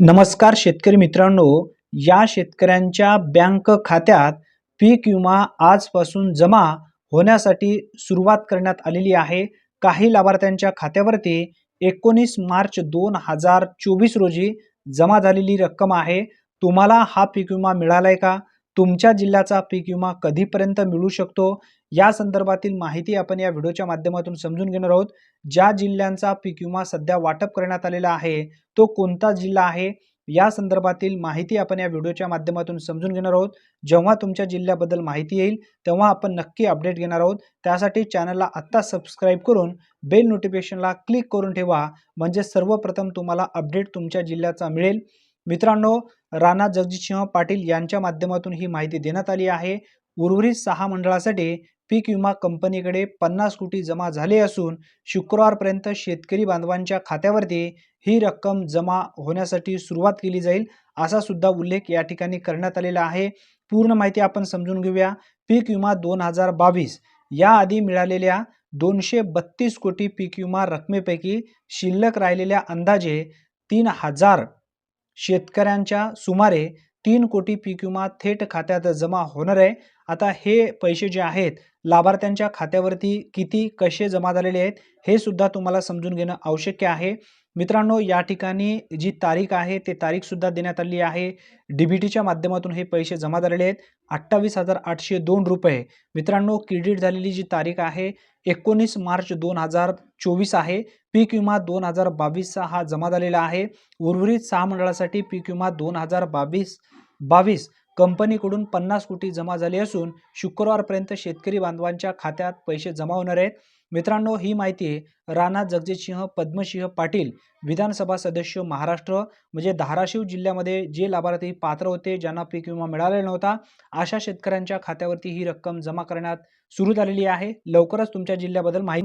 नमस्कार शेतकरी मित्रांनो या शेतकऱ्यांच्या बँक खात्यात पीक विमा आजपासून जमा होण्यासाठी सुरुवात करण्यात आलेली आहे. काही लाभार्थ्यांच्या खात्यावरती एकोणीस मार्च दोन हजार चोवीस रोजी जमा झालेली रक्कम आहे. तुम्हाला हा पीक विमा मिळालाय का? तुमच्या जिल्ह्याचा पीक विमा कधीपर्यंत मिळू शकतो? या संदर्भातील माहिती आपण या व्हिडिओच्या माध्यमातून समजून घेणार आहोत. ज्या जिल्ह्यांचा पीक विमा सध्या वाटप करण्यात आलेला आहे तो कोणता जिल्हा आहे? या संदर्भातील माहिती आपण या व्हिडिओच्या माध्यमातून समजून घेणार आहोत. जेव्हा तुमच्या जिल्ह्याबद्दल माहिती येईल तेव्हा आपण नक्की अपडेट घेणार आहोत. त्यासाठी चॅनलला आत्ता सबस्क्राईब करून बेल नोटिफिकेशनला क्लिक करून ठेवा. म्हणजे सर्वप्रथम तुम्हाला अपडेट तुमच्या जिल्ह्याचा मिळेल. मित्रांनो राणा जगजितसिंह पाटील यांच्या माध्यमातून ही माहिती देण्यात आली आहे. उर्वरित सहा मंडळासाठी पीक विमा कंपनीकडे पन्नास कोटी जमा झाले असून शुक्रवारपर्यंत शेतकरी बांधवांच्या खात्यावरती ही रक्कम जमा होण्यासाठी सुरुवात केली जाईल असा सुद्धा उल्लेख या ठिकाणी करण्यात आलेला आहे. पूर्ण माहिती आपण समजून घेऊया. पीक विमा दोन हजार बावीस. याआधी मिळालेल्या दोनशे बत्तीस कोटी पीक विमा रकमेपैकी शिल्लक राहिलेल्या अंदाजे तीन हजार शेतकऱ्यांच्या सुमारे तीन कोटी पीक विमा थेट खात्यात जमा होणार आहे. आता हे पैसे जे आहेत लाभार्थ्यांच्या खात्यावरती किती कसे जमा झालेले आहेत हे सुद्धा तुम्हाला समजून घेणं आवश्यक आहे. मित्रांनो या ठिकाणी जी तारीख आहे ते तारीखसुद्धा देण्यात आली आहे. डी बी टीच्या माध्यमातून हे पैसे जमा झालेले आहेत. अठ्ठावीस हजार आठशे दोन रुपये. मित्रांनो क्रेडिट झालेली जी तारीख आहे एकोणीस मार्च दोन हजार चोवीस आहे. पीक विमा दोन हजार बावीसचा हा जमा झालेला आहे. उर्वरित सहा मंडळासाठी पीक विमा दोन हजार बावीस बावीस कंपनीकडून पन्नास कोटी जमा झाली असून शुक्रवारपर्यंत शेतकरी बांधवांच्या खात्यात पैसे जमा होणार आहेत. मित्रांनो ही माहिती राणा जगजितसिंह पद्मसिंह पाटील विधानसभा सदस्य महाराष्ट्र म्हणजे धाराशिव जिल्ह्यामध्ये जे लाभार्थी पात्र होते ज्यांना पीक विमा मिळालेला नव्हता अशा शेतकऱ्यांच्या खात्यावरती ही रक्कम जमा करण्यात सुरू झालेली आहे. लवकरच तुमच्या जिल्ह्याबद्दल माहिती